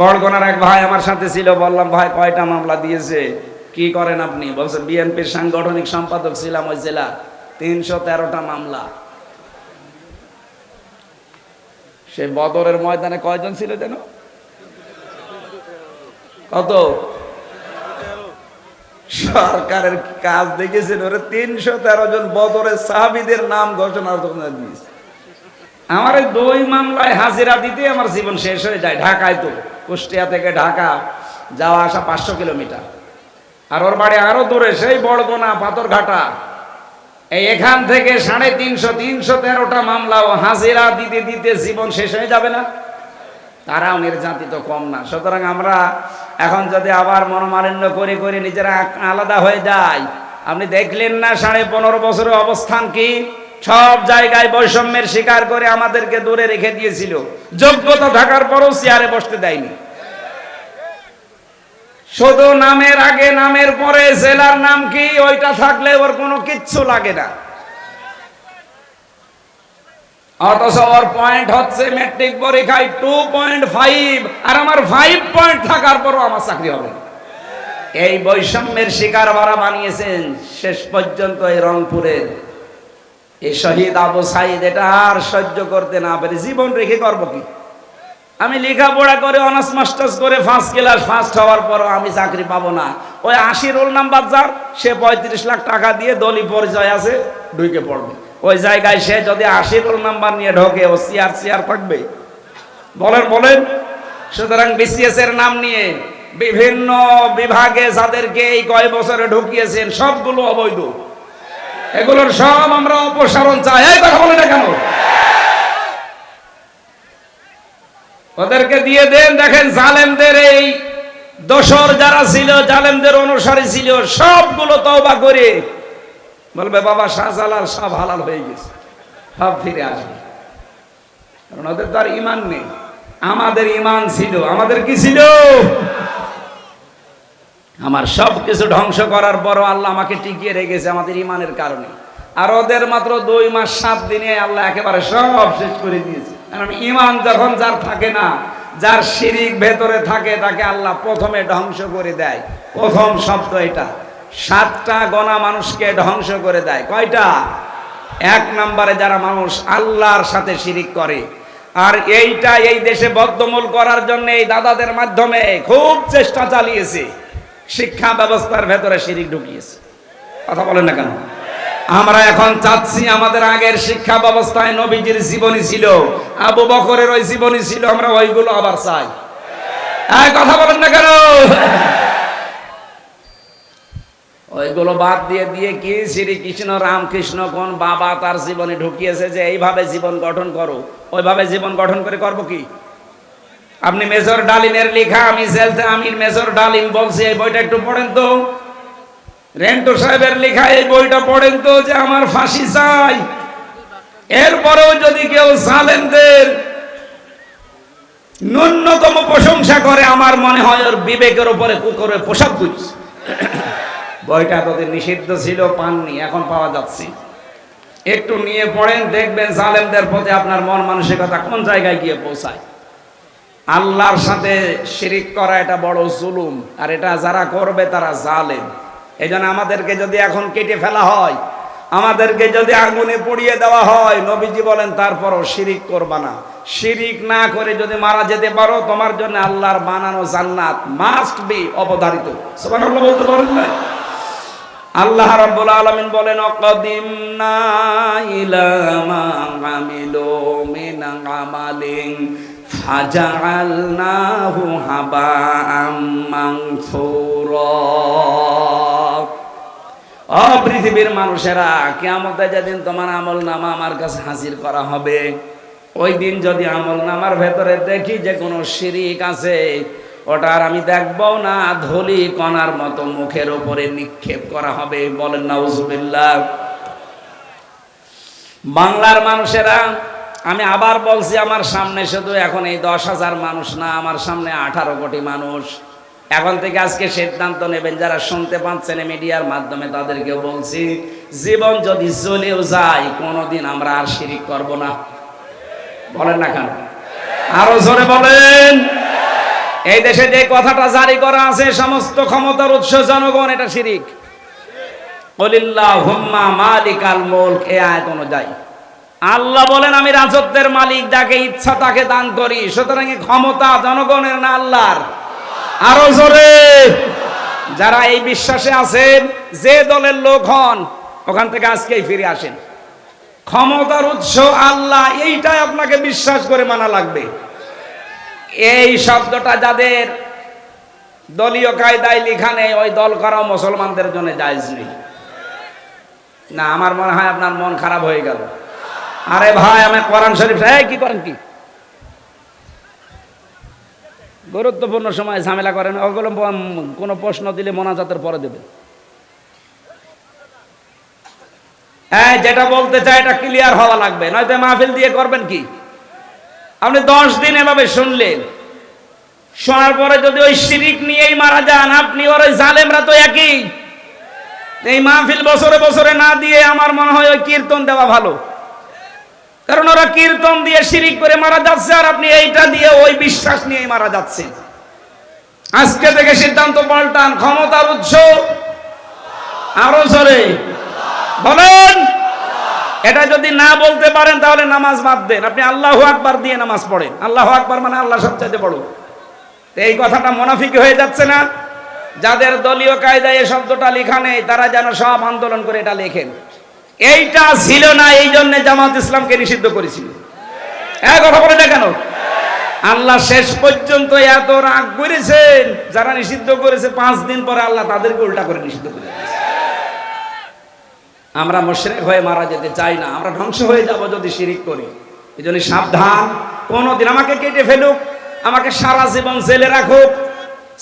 বড়গোনার এক ভাই আমার সাথে ছিল, বললাম, ভাই, কয়টা মামলা দিয়েছে? কি করেন আপনি? বলছে বিএনপির সাংগঠনিক সম্পাদক ছিলাম ওই জেলা, তিনশো তেরোটা মামলা। সেই বদরের ময়দানে কয়জন ছিল যেন? কত? সরকারের কাজ দেখেছেন ওরা, তিনশো তেরো জন বদরের সাহাবিদের নাম ঘোষণা দিয়েছে। আমার এই দুই মামলায় হাজিরা দিতে আমার জীবন শেষ হয়ে যায় ঢাকায় তো, কুষ্টিয়া থেকে ঢাকা যাওয়া আসা পাঁচশো কিলোমিটার। আর ওর বাড়ি আরও দূরে, সেই বড়গোনা পাথরঘাটা। এই এখান থেকে সাড়ে তিনশো তিনশো তেরোটা মামলা ও হাজিরা দিতে দিতে জীবন শেষ হয়ে যাবে না। তারাও নির্যাতিত কম না। সুতরাং আমরা এখন যদি আবার মনোমালিন্য করে করে নিজেরা আলাদা হয়ে যায় আপনি দেখলেন না সাড়ে পনেরো বছরের অবস্থান কি? সব জায়গায় বৈষম্যের শিকার করে আমাদেরকে দূরে রেখে দিয়েছিল। যোগ্যতা থাকার পরও চেয়ারে বসতে দেয়নি। শুধু নামের আগে, নামের পরে, জেলার নাম কি, ওইটা থাকলে ওর কোনো কিচ্ছু লাগে না। অথচ ওর পয়েন্ট হচ্ছে ম্যাট্রিক পরীক্ষায় টু পয়েন্ট ফাইভ আর আমার ফাইভ পয়েন্ট থাকার পরও আমার চাকরি হবে। এই বৈষম্যের শিকার ওরা বানিয়েছেন শেষ পর্যন্ত এই রংপুরের। এই শহীদ আবু সাইদ, এটা আর সহ্য করতে না পারে। জীবন রেখে করব কি? আমি লেখাপড়া করে, অনার্স, মাস্টার্স করে ফার্স্ট ক্লাস ফার্স্ট হওয়ার পরও আমি চাকরি পাবো না। ওই আশি রোল নাম্বার যার, সে পঁয়ত্রিশ লাখ টাকা দিয়ে দলি পরিচয় আছে, ঢুকে পড়বে। ওই জায়গায় সে যদি আশি রোল নাম্বার নিয়ে ঢোকে, ও সিআর সিআর থাকবে। বলেন বলেন। সুতরাং বিসিএস এর নাম নিয়ে বিভিন্ন বিভাগে যাদেরকে এই কয় বছরে ঢুকিয়েছেন, সবগুলো অবৈধ। এগুলোর সব আমরা অপসারণ চাই। এই কথা বলে না কেন? ওদেরকে দিয়ে দেন, দেখেন জালেমদের এই দোসর যারা ছিল, জালেমদের অনুসারী ছিল, সবগুলো তওবা করে বলবে, বাবা, শাহজালাল সব হালাল হয়ে গেছে। সব ফিরে আসবে। কারণ ওদের তো আর ইমান নেই। আমাদের ইমান ছিল। আমাদের কি ছিল? আমার সব কিছু ধ্বংস করার পরও আল্লাহ আমাকে টিকিয়ে রেখেছে আমাদের ইমানের কারণে। আর ওদের মাত্র দুই মাস, সাত দিনে আল্লাহ একেবারে সব শেষ করে দিয়েছে। কারণ ইমান যখন যার থাকে না, যার শিরিক ভেতরে থাকে, তাকে আল্লাহ প্রথমে ধ্বংস করে দেয়। প্রথম শব্দ এটা। সাতটা গণা মানুষকে ধ্বংস করে দেয়। কয়টা? এক নম্বরে যারা মানুষ আল্লাহর সাথে শিরিক করে। আর এইটা এই দেশে বদ্ধমূল করার জন্য এই দাদাদের মাধ্যমে খুব চেষ্টা চালিয়েছে। শিক্ষা ব্যবস্থার ভেতরে শিরিক ঢুকিয়েছে। কথা বলেন না কেন? আমরা এখন চাচ্ছি আমাদের আগের শিক্ষা ব্যবস্থায় নবীজির জীবনী ছিল, আবু বকরের ওই জীবনী ছিল, আমরা ওইগুলো আবার চাই। কথা বলেন না কেন? ওইগুলো বাদ দিয়ে দিয়ে কি শ্রীকৃষ্ণ রামকৃষ্ণ কোন বাবা তার জীবনে ঢুকিয়েছে যে এইভাবে জীবন গঠন করো, ওইভাবে জীবন গঠন করে করব কি? আপনি মেজর ডালিমের লেখা, আমি জেলতে আমির মেজর ডালিম বলছি, এই বইটা একটু পড়েন তো। রেন্টো সাহেবের লেখা, এই বইটা পড়েন তো যে আমার ফাঁসি চাই। এরপরেও যদি কেউ সালেমদের ন্যূনতম প্রশংসা করে, আমার মনে হয় ওর বিবেকের উপরে কুকুরে পোশাক দিচ্ছে বইটা তোদের নিষিদ্ধ ছিল, পাননি, এখন পাওয়া যাচ্ছে। একটু নিয়ে পড়েন, দেখবেন জালেমদের প্রতি আপনার মন মানসিকতা কোন জায়গায় গিয়ে পৌঁছায়। আল্লাহর সাথে শিরিক করা এটা বড় জুলুম, আর এটা যারা করবে তারা জালেম। এই আমাদেরকে যদি এখন কেটে ফেলা হয়, আমাদেরকে যদি আগুনে পুড়িয়ে দেওয়া হয়, নবীজি বলেন, তারপরও শিরিক করবা না। শিরিক না করে যদি মারা যেতে পারো, তোমার জন্য আল্লাহর বানানো জান্নাত মাস্ট বি অবধারিত। বলতে পারেন না? আল্লাহ রাব্বুল আলামিন বলেন, অকদিমনা ইলা মা আমিলু মিন আমালিন ফাজআলনাহু হাবাআম মানসুরা ও পৃথিবীর মানুষেরা, কিয়ামতে যেদিন তোমার আমল নামা আমার কাছে হাজির করা হবে, ওই দিন যদি আমল নামার ভেতরে দেখি যে কোনো শিরিক আছে, ওটা আর আমি দেখব না, ধলি কণার মতো মুখের উপরে নিক্ষেপ করা হবে, বলেন নাউজুবিল্লাহ। বাংলার মানুষেরা আমি আবার বলছি, আমার সামনে শুধু এখন এই দশ হাজার মানুষ না, আমার সামনে আঠারো কোটি মানুষ। এখন থেকে আজকে সিদ্ধান্ত নেবেন, যারা শুনতে পাচ্ছেন মিডিয়ার মাধ্যমে তাদেরকে বলছি, জীবন যদি চলেও যায়, কোনোদিন আমরা আর শিরিক করব না। বলেন না কেন? আরও জোরে বলেন। এই দেশে যে কথাটা জারি করা আছে, সমস্ত ক্ষমতার উৎস জনগণ, এটা শিরিক। বলিল্লাহ হুম্মা মালিকাল মুলক এ আয়াত অনুযায়ী। আল্লাহ বলেন, আমি রাজত্বের মালিক, যাকে ইচ্ছা তাকে দান করি। সুতরাং ক্ষমতা জনগণের না আল্লাহর? আরও জোরে। যারা এই বিশ্বাসে আছেন, যে দলের লোক হন, ওখান থেকে আজকেই ফিরে আসেন। ক্ষমতার উৎস আল্লাহ, এইটাই আপনাকে বিশ্বাস করে মানা লাগবে। এই শব্দটা যাদের দলীয় কায়দায় লিখা নেই, ওই দল করাও মুসলমানদের জন্য জায়জ নেই। না, আমার মনে হয় আপনার মন খারাপ হয়ে গেল। আরে ভাই, আমি কোরআন শরীফ এই, কি করেন কি? গুরুত্বপূর্ণ সময় ঝামেলা করেন ওগুলো কোনো প্রশ্ন দিলে মোনাজাতের পরে দেবেন। হ্যাঁ যেটা বলতে চাই, এটা ক্লিয়ার হওয়া লাগবে। নয়তো মাহফিল দিয়ে করবেন কি? আপনি দশ দিন এভাবে শুনলেন। শোনার পরে যদি ওই শিরিক নিয়েই মারা যান, আপনি ওর ওই জালেমরা তো একই। এই মাহফিল বছরে বছরে না দিয়ে আমার মনে হয় ওই কীর্তন দেওয়া ভালো। কারণ ওরা কীর্তন দিয়ে শিরিক করে মারা যাচ্ছে আর আপনি এইটা দিয়ে ওই বিশ্বাস নিয়ে মারা যাচ্ছেন। আজকে থেকে সিদ্ধান্ত পাল্টান ক্ষমতার উৎস আরও জোরে। বলেন। এটা যদি না বলতে পারেন তাহলে নামাজ বাদ দেন। আপনি আল্লাহ আকবার দিয়ে নামাজ পড়েন। আল্লাহ আকবার মানে আল্লাহ সবচাইতে বড়। এই কথাটা মোনাফিক হয়ে যাচ্ছে না? যাদের দলীয় কায়দায় এই শব্দটা লেখা নেই, তারা যেন সব আন্দোলন করে এটা লেখেন। এইটা ছিল না, এই জন্য জামাত ইসলামকে নিষিদ্ধ করেছিল। হ্যাঁ কথা বলে কেন? আল্লাহ শেষ পর্যন্ত এত রাগ করেছেন, যারা নিষিদ্ধ করেছে, পাঁচ দিন পরে আল্লাহ তাদেরকে উল্টা করে নিষিদ্ধ করে আমরা মুশরিক হয়ে মারা যেতে চাই না, আমরা ধ্বংস হয়ে যাব যদি শিরিক করি। এই জন্য সাবধান, কোনোদিন আমাকে কেটে ফেলুক, আমাকে সারা জীবন জেলে রাখুক।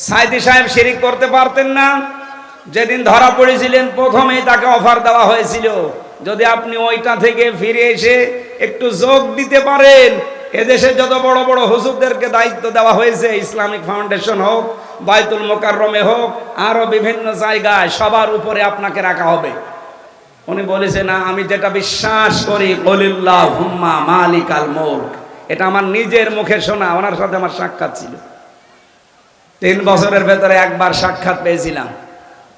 সাইদি সাহেব শিরিক করতে পারতেন না। যেদিন ধরা পড়েছিলেন, প্রথমেই তাকে অফার দেওয়া হয়েছিল। যদি আপনি ওইটা থেকে ফিরে এসে একটু যোগ দিতে পারেন, এদেশে যত বড় বড় হুজুরদেরকে দায়িত্ব দেওয়া হয়েছে, ইসলামিক ফাউন্ডেশন হোক, বাইতুল মোকাররমে হোক, আরও বিভিন্ন জায়গায় সবার উপরে আপনাকে রাখা হবে। উনি বলেছে, না, আমি যেটা বিশ্বাস করি কলিল্লাহ হুম্মা মালিক। আল এটা আমার নিজের মুখে শোনা, ওনার সাথে আমার সাক্ষাৎ ছিল। তিন বছরের ভেতরে একবার সাক্ষাৎ পেয়েছিলাম।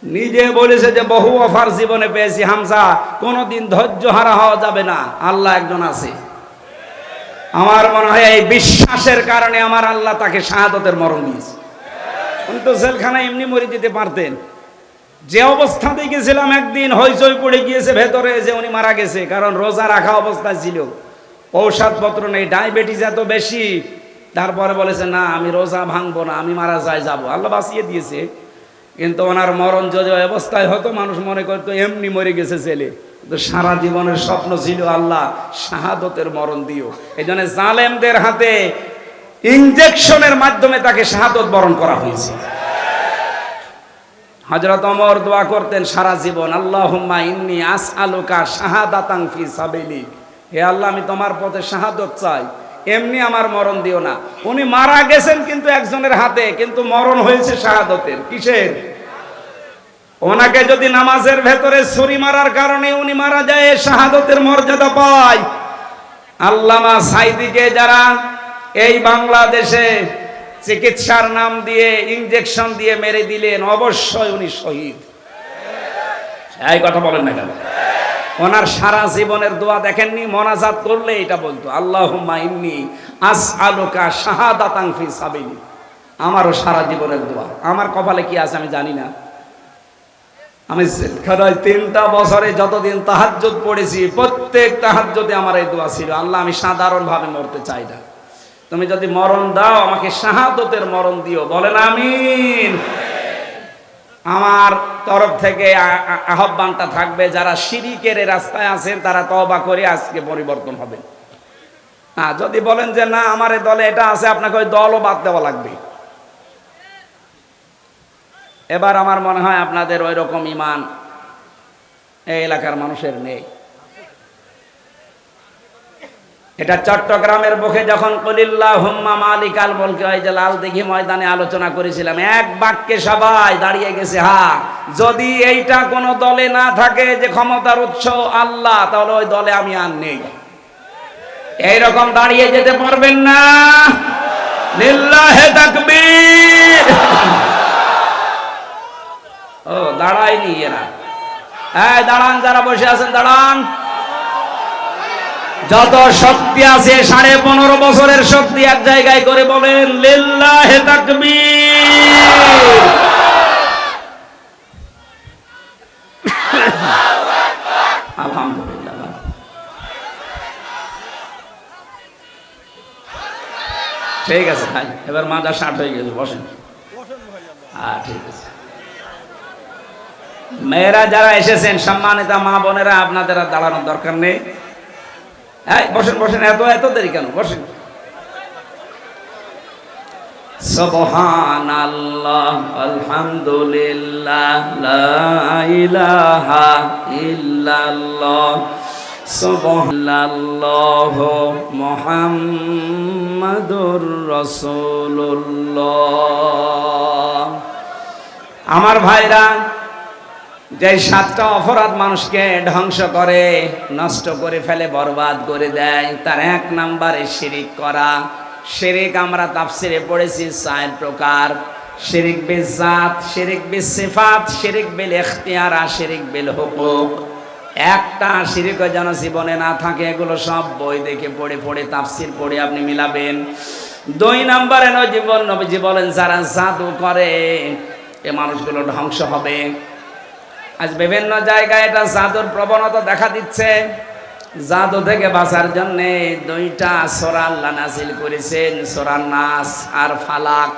নিজে বলেছে যে বহু অফার জীবনে পেয়েছি হামসা কোনোদিন ধৈর্য হারা হওয়া যাবে না। আল্লাহ একজন আছে। আমার মনে হয় এই বিশ্বাসের কারণে আমার আল্লাহ তাকে শাহাদতের মরণ দিয়েছে। উনি তো জেলখানায় এমনি মরে যেতে পারতেন। যে অবস্থা দেখেছিলাম একদিন, হইচই পড়ে গিয়েছে ভেতরে যে উনি মারা গেছে, কারণ রোজা রাখা অবস্থায় ছিল। ঔষধপত্র নেই, ডায়াবেটিস এত বেশি। তারপরে বলেছে, না, আমি রোজা ভাঙবো না, আমি মারা যাই যাব। আল্লাহ বাঁচিয়ে দিয়েছে। কিন্তু ওনার মরণ যদি অবস্থায় হতো, মানুষ মনে করতো, এমনি মরে গেছে ছেলে। তো সারা জীবনের স্বপ্ন ছিল, আল্লাহ, শাহাদতের মরণ দিও। এই জন্য জালেমদের হাতে ইঞ্জেকশনের মাধ্যমে তাকে শাহাদত বরণ করা হয়েছে। হজরত অমর দোয়া করতেন, সারা জীবন, আল্লাহুম্মা ইন্নি আস আলোকা শাহাদাতাং ফি সাবিলিক। হে আল্লাহ, আমি তোমার পথে শাহাদত চাই। এমনি আমার মরণ দিও না। উনি মারা গেছেন কিন্তু একজনের হাতে, কিন্তু মরণ হয়েছে শাহাদতের। কিসের? ওনাকে যদি নামাজের ভেতরে ছুরি মারার কারণে উনি মারা যায়, শাহাদতের মর্যাদা পায়। আল্লামা সাইদিকে যারা এই বাংলাদেশে চিকিৎসার নাম দিয়ে ইঞ্জেকশন দিয়ে মেরে দিলেন, অবশ্যই উনি শহীদ। এই কথা বলেন না কেন? ওনার সারা জীবনের দোয়া দেখেননি, মনাজাত করলে এটা বলতো আল্লাহ ইন্নি আস আলোকা শাহাদাতাং ফি সাবিলি। আমারও সারা জীবনের দোয়া। আমার কপালে কি আছে আমি জানি না। আমি তিনটা বছরে যতদিন তাহাজ্জুদ পড়েছি, প্রত্যেক তাহাজ্জুদে আমার এই দোয়া ছিল, আল্লাহ, আমি সাধারণভাবে মরতে চাই না। তুমি যদি মরণ দাও, আমাকে শাহাদতের মরণ দিও। বলেন, আমিন। আমার তরফ থেকে আহ্বানটা থাকবে, যারা সিরিকের রাস্তায় আছেন, তারা তবা করে আজকে পরিবর্তন হবে। না, যদি বলেন যে, না, আমার দলে এটা আছে, আপনাকে ওই দলও বাদ দেওয়া লাগবে। এবার আমার মনে হয় আপনাদের ওই রকম ইমান এই এলাকার মানুষের নেই। এটা চট্টগ্রামের বুকে যখন কলিল্লা হুম্মা মালিক আল বলকে ওই যে লাল দিঘি ময়দানে আলোচনা করেছিলাম, এক বাক্যে সবাই দাঁড়িয়ে গেছে, হা, যদি এইটা কোনো দলে না থাকে যে ক্ষমতার উৎস আল্লাহ, তাহলে ওই দলে আমি আর নেই। এইরকম দাঁড়িয়ে যেতে পারবেন না। লিল্লাহে তাকবীর। ও, দাঁড়ায়নি এরা। এই, দাঁড়ান, যারা বসে আছেন, দাঁড়ান। যত শক্তি আছে, সাড়ে পনেরো বছরের শক্তি এক জায়গায় করে বলেন, লিল্লাহে তাকবীর। ঠিক আছে ভাই, এবার মাজা ষাট হয়ে গেছে, বসেন। হ্যাঁ ঠিক আছে। মেয়েরা যারা এসেছেন, সম্মানিতা মা বোনেরা, আপনাদের দাঁড়ানোর দরকার নেই। হ্যাঁ বসেন বসেন, এত এত দেরি কেন? বসেন। সুবহানাল্লাহ, আলহামদুলিল্লাহ, লা ইলাহা ইল্লাল্লাহ। সুবহানাল্লাহ মুহাম্মাদুর রাসূলুল্লাহ। আমার ভাইরা যে সাতটা অপরাধ মানুষকে ধ্বংস করে, নষ্ট করে ফেলে, বরবাদ করে দেয়, তার এক নাম্বারে শিরিক করা। শিরিক আমরা তাফসিরে পড়েছি চার প্রকার। শিরিক বিল জাত, শিরিক বিল সিফাত, শিরিক বিল আর শিরিক বিল হুকুক। একটা শিরিক যেন জীবনে না থাকে, এগুলো সব বই দেখে পড়ে পড়ে তাফসির পড়ে আপনি মিলাবেন। দুই নম্বরে নজীবন নবীজি বলেন, যারা জাদু করে, এ মানুষগুলো ধ্বংস হবে। আজ বিভিন্ন জায়গায় এটা জাদুর প্রবণতা দেখা দিচ্ছে। জাদু থেকে বাঁচার জন্য দুইটা সোরা নাজিল করেছেন সোরার নাস আর ফালাক।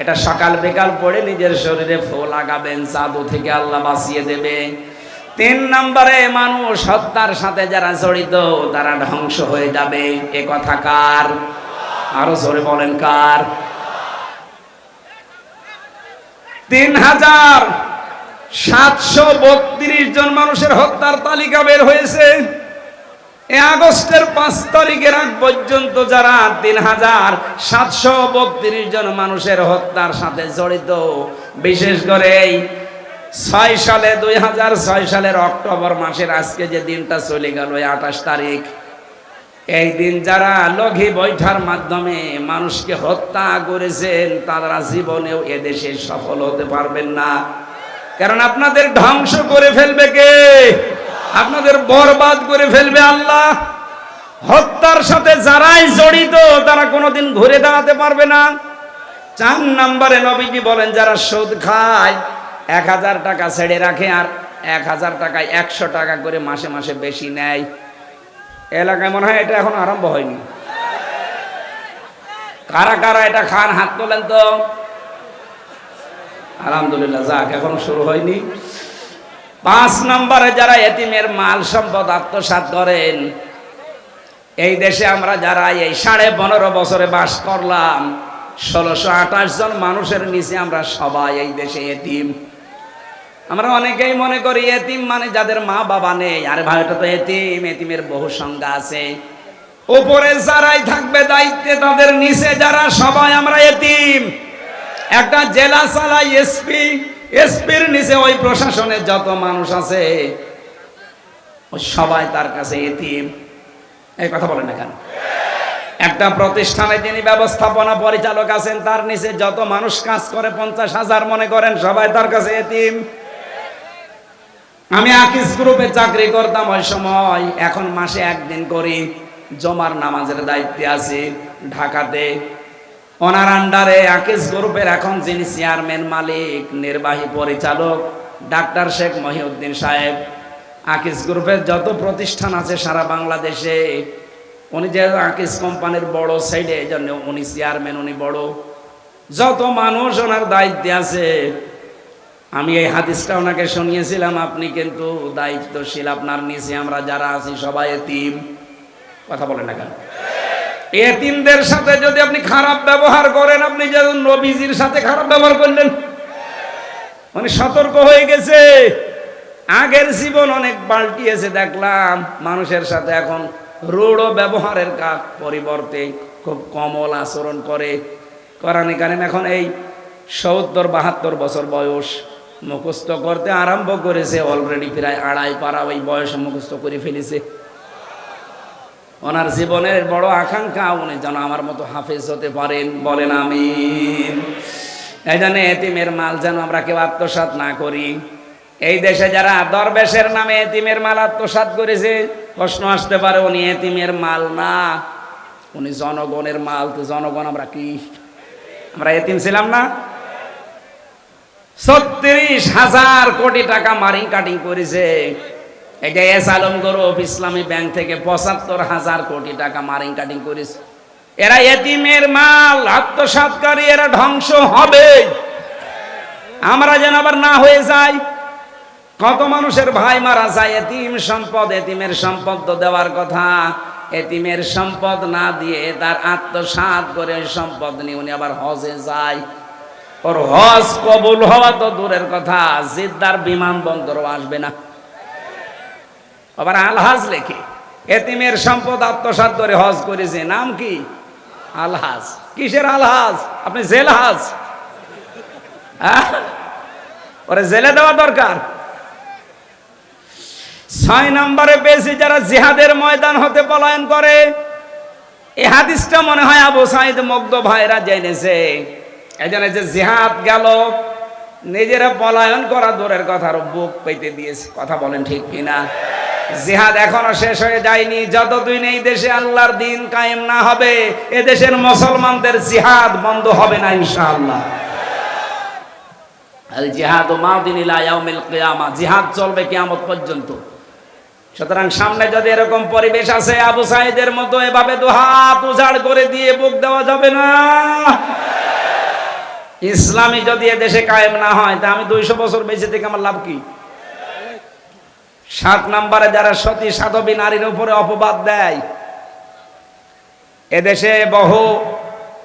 এটা সকাল বিকাল পড়ে নিজের শরীরে ফো লাগাবেন, জাদু থেকে আল্লাহ বাঁচিয়ে দেবে তিন নম্বরে মানুষ হত্যার সাথে যারা জড়িত, তারা ধ্বংস হয়ে যাবে। এ কথা কার? আরও জোরে বলেন কার? তিন হাজার সাতশো বত্রিশ জন মানুষের হত্যার তালিকা বের হয়েছে। আগস্টের পাঁচ তারিখের আগ পর্যন্ত যারা তিন হাজার সাতশো বত্রিশ জন মানুষের হত্যার সাথে জড়িত, বিশেষ করে এই ছয় সালে, দুই হাজার ছয় সালের অক্টোবর মাসের আজকে যে দিনটা চলে গেল আঠাশ তারিখ, এই দিন যারা লঘি বৈঠার মাধ্যমে মানুষকে হত্যা করেছেন, তারা জীবনেও এদেশে সফল হতে পারবেন না। কারণ আপনাদের ধ্বংস করে ফেলবে কে? আপনাদের বরবাদ করে ফেলবে আল্লাহ। হত্যার সাথে যারাই জড়িত, তারা কোনোদিন ঘুরে দাঁড়াতে পারবে না। চার নম্বরে নবীজি বলেন, যারা সুদ খায়, এক হাজার টাকা ছেড়ে রাখে আর এক হাজার টাকায় একশো টাকা করে মাসে মাসে বেশি নেয়। এলাকায় মনে হয় এটা এখন আরম্ভ হয়নি। কারা কারা এটা খান হাত তোলেন তো? আলহামদুলিল্লাহ, যাক, এখনও শুরু হয়নি। পাঁচ নম্বরে যারা এতিমের মাল সম্পদ আত্মসাৎ করেন, এই দেশে আমরা যারা এই সাড়ে পনেরো বছরে বাস করলাম, ষোলোশো আঠাশ জন মানুষের নিচে আমরা সবাই এই দেশে এতিম। আমরা অনেকেই মনে করি এতিম মানে যাদের মা বাবা নেই, আরে ভাই তো এতিম, এতিমের বহু সংজ্ঞা আছে। উপরে যারাই থাকবে দায়িত্বে, তাদের নিচে যারা সবাই আমরা এতিম। একটা জেলা চালাই এসপি, এসপির নিচে ওই প্রশাসনের যত মানুষ আছে সবাই তার কাছে এতিম। এই কথা বলেন না কেন? একটা প্রতিষ্ঠানে যিনি ব্যবস্থাপনা পরিচালক আছেন, তার নিচে যত মানুষ কাজ করে, পঞ্চাশ হাজার মনে করেন, সবাই তার কাছে এতিম। আমি আকিস গ্রুপে চাকরি করতাম ওই সময়, এখন মাসে একদিন করি, জমার নামাজের দায়িত্বে আছি, ঢাকাতে ওনার আন্ডারে আকিস গ্রুপের এখন যিনি চেয়ারম্যান মালিক, নির্বাহী পরিচালক, ডাক্তার শেখ মহিউদ্দিন সাহেব। আকিস গ্রুপের যত প্রতিষ্ঠান আছে সারা বাংলাদেশে, উনি যে আকিস কোম্পানির বড় সাইডে এই জন্য উনি চেয়ারম্যান, উনি বড়। যত মানুষ ওনার দায়িত্বে আছে, আমি এই হাদিসটা ওনাকে শুনিয়েছিলাম, আপনি কিন্তু দায়িত্বশীল, আপনার নিচে আমরা যারা আছি সবাই এতিম। কথা বলেন না কেন? এতিমদের সাথে যদি আপনি খারাপ ব্যবহার করেন, আপনি যেমন নবীজির সাথে খারাপ ব্যবহার করলেন? মানে সতর্ক হয়ে গেছে। আগের জীবন অনেক পাল্টিয়েছে, দেখলাম। মানুষের সাথে এখন রূঢ় ব্যবহারের কাজ পরিবর্তে খুব কমল আচরণ করে। করানি কারণ এখন এই সত্তর, বাহাত্তর বছর বয়স মুখস্থ করতে আরম্ভ করেছে। অলরেডি প্রায় আড়াই পাড়া ওই বয়সে মুখস্থ করে ফেলেছে। ওনার জীবনের বড় আকাঙ্ক্ষা, উনি যেন আমার মতো হাফেজ হতে পারেন। বলেন আমি এই জন্য এতিমের মাল যেন আমরা কেউ আত্মসাৎ না করি। এই দেশে যারা দরবেশের নামে এতিমের মাল আত্মসাৎ করেছে, প্রশ্ন আসতে পারে, উনি এতিমের মাল না। উনি জনগণের মাল, তো জনগণ আমরা কি? আমরা এতিম ছিলাম না? ছত্রিশ হাজার কোটি টাকা মারিং কাটিং করেছে। এটা এস আলম গরুপ ইসলামী ব্যাংক থেকে পঁচাত্তর হাজার কোটি টাকা মারিং কাটিং করেছে। এরা এতিমের মাল, আত্মসাৎকারী, এরা ধ্বংস হবে। আমরা যেন আবার না হয়ে যাই। কত মানুষের ভাই মারা যায়, এতিম সম্পদ, এতিমের সম্পদ তো দেওয়ার কথা। এতিমের সম্পদ না দিয়ে তার আত্মসাৎ করে সম্পদ নিয়ে উনি আবার হজে যায়। ওর হজ কবুল হওয়া তো দূরের কথা, জিদ্দার বিমানবন্দরও আসবে না। আবার আলহাজ লেখে। এতিমের সম্পদ আত্মসাৎ করে হজ করেছে। নাম কি? আলহাজ কিসের আলহাজ আপনি জেলহাজ হ্যাঁ? ওরে জেলে দেওয়া দরকার। ছয় নম্বরে পেয়েছি যারা জিহাদের ময়দান হতে পলায়ন করে। এই হাদিসটা মনে হয় আবু সাইদ মুগ্ধ ভাইরা জেনেছে। এই যে জিহাদ গেল, নিজেরা পলায়ন করা দূরের কথা, আরও বুক পেতে দিয়েছে। কথা বলেন ঠিক কিনা? জিহাদ এখনও শেষ হয়ে যায়নি। যতদিন এই দেশে আল্লাহর দিন কায়েম না হবে এ দেশের মুসলমানদের জিহাদ বন্ধ হবে না ইনশাআল্লাহ। আল জিহাদ ও মাউদিন ইলা ইয়াউমিল কিয়ামা, জিহাদ চলবে কিয়ামত পর্যন্ত। সুতরাং সামনে যদি এরকম পরিবেশ আছে, আবু সাইদের মতো এভাবে দু হাত উজাড় করে দিয়ে বুক দেওয়া যাবে না। ইসলামী যদি এ দেশে কায়েম না হয়, তা আমি দুইশো বছর বেঁচে থেকে আমার লাভ কি? সাত নম্বরে যারা সতী সাধবী নারীর উপরে অপবাদ দেয়, এদেশে বহু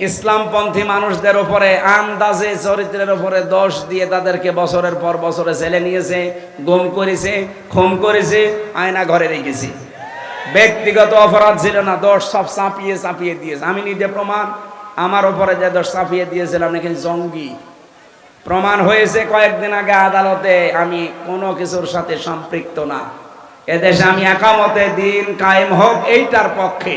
ইসলামপন্থী মানুষদের উপরে আন্দাজে চরিত্রের উপরে দোষ দিয়ে তাদেরকে বছরের পর বছরে ছেলে নিয়েছে, গুম করেছে, খুন করেছে, আয়না ঘরে রেখেছে। ব্যক্তিগত অপরাধ ছিল না, দোষ সব চাপিয়ে চাপিয়ে দিয়েছে। আমি নিজে প্রমাণ, আমার উপরে যে দোষ চাপিয়ে দিয়েছিলাম, নাকি জঙ্গি? প্রমাণ হয়েছে কয়েকদিন আগে আদালতে, আমি কোনো কিছুর সাথে সম্পৃক্ত না। এদেশে আমি একামতে দিন কায়েম হোক এইটার পক্ষে।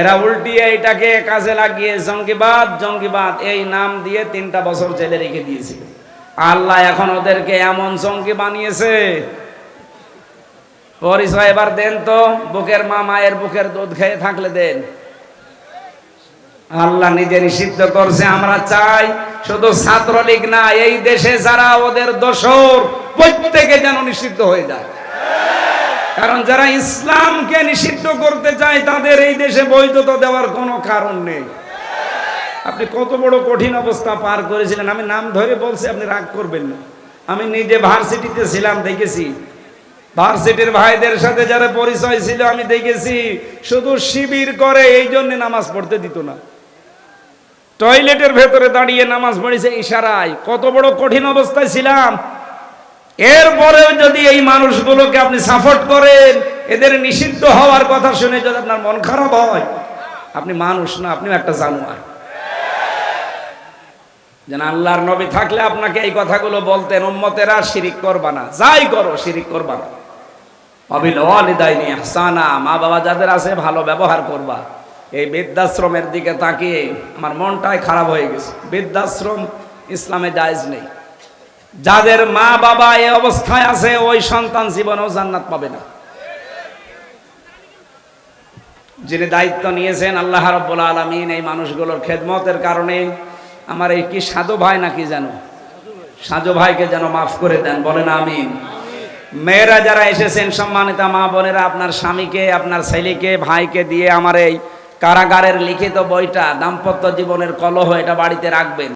এরা উল্টিয়ে এইটাকে কাজে লাগিয়ে জঙ্গিবাদ জঙ্গিবাদ, এই নাম দিয়ে তিনটা বছর জেলে রেখে দিয়েছিল আল্লাহ এখন ওদেরকে এমন জঙ্গি বানিয়েছে। পরিচয় এবার দেন তো, বুকের মা মায়ের বুকের দুধ খেয়ে থাকলে দেন। আল্লাহ নিজে নিষিদ্ধ করছে, আমরা চাই শুধু ছাত্রলীগ না, এই দেশে যারা ওদের দোষর প্রত্যেকে যেন নিষিদ্ধ হয়ে যায়। কারণ যারা ইসলামকে নিষিদ্ধ করতে চায়, তাদের এই দেশে বৈধতা দেওয়ার কোনো কারণ নেই। আপনি কত বড় কঠিন অবস্থা পার করেছিলেন, আমি নাম ধরে বলছি, আপনি রাগ করবেন না। আমি নিজে ভার্সিটিতে ছিলাম, দেখেছি। ভার্সিটির ভাইদের সাথে যারা পরিচয় ছিল, আমি দেখেছি, শুধু শিবির করে, এই জন্য নামাজ পড়তে দিত না। টয়লেটের ভেতরে দাঁড়িয়ে নামাজ পড়েছে ইশারায়। কত বড় কঠিন অবস্থায় ছিলাম। এরপরেও যদি এই মানুষগুলোকে আপনি সাপোর্ট করেন, এদের নিষিদ্ধ হওয়ার কথা শুনে যদি আপনার মন খারাপ হয়, আপনি মানুষ না, আপনিও একটা জানোয়ার। যেন আল্লাহর নবী থাকলে আপনাকে এই কথাগুলো বলতেন, উম্মতেরা শিরিক করবা না, যাই করো, শিরিক করবা না। অবিল ওয়ালিদাইনি ইহসানা মা বাবা যাদের আছে, ভালো ব্যবহার করবা। এই বৃদ্ধাশ্রমের দিকে তাকিয়ে আমার মনটাই খারাপ হয়ে গেছে। বৃদ্ধাশ্রম ইসলামে জায়েজ নেই। যাদের মা বাবা এই অবস্থায় আছে, ওই সন্তান জীবনেও জান্নাত পাবে না। যিনি দায়িত্ব নিয়েছেন আল্লাহ রব্বুল আলমিন, এই মানুষগুলোর খেদমতের কারণে আমার এই কি সাধু ভাই নাকি যেন সাধু ভাইকে যেন মাফ করে দেন, বলেন আমিন। মেয়েরা যারা এসেছেন, সম্মানিতা মা বোনেরা, আপনার স্বামীকে, আপনার ছেলেকে, ভাইকে দিয়ে আমার এই কারাগারের লিখিত বইটা দাম্পত্য জীবনের কলহ এটা বাড়িতে রাখবেন।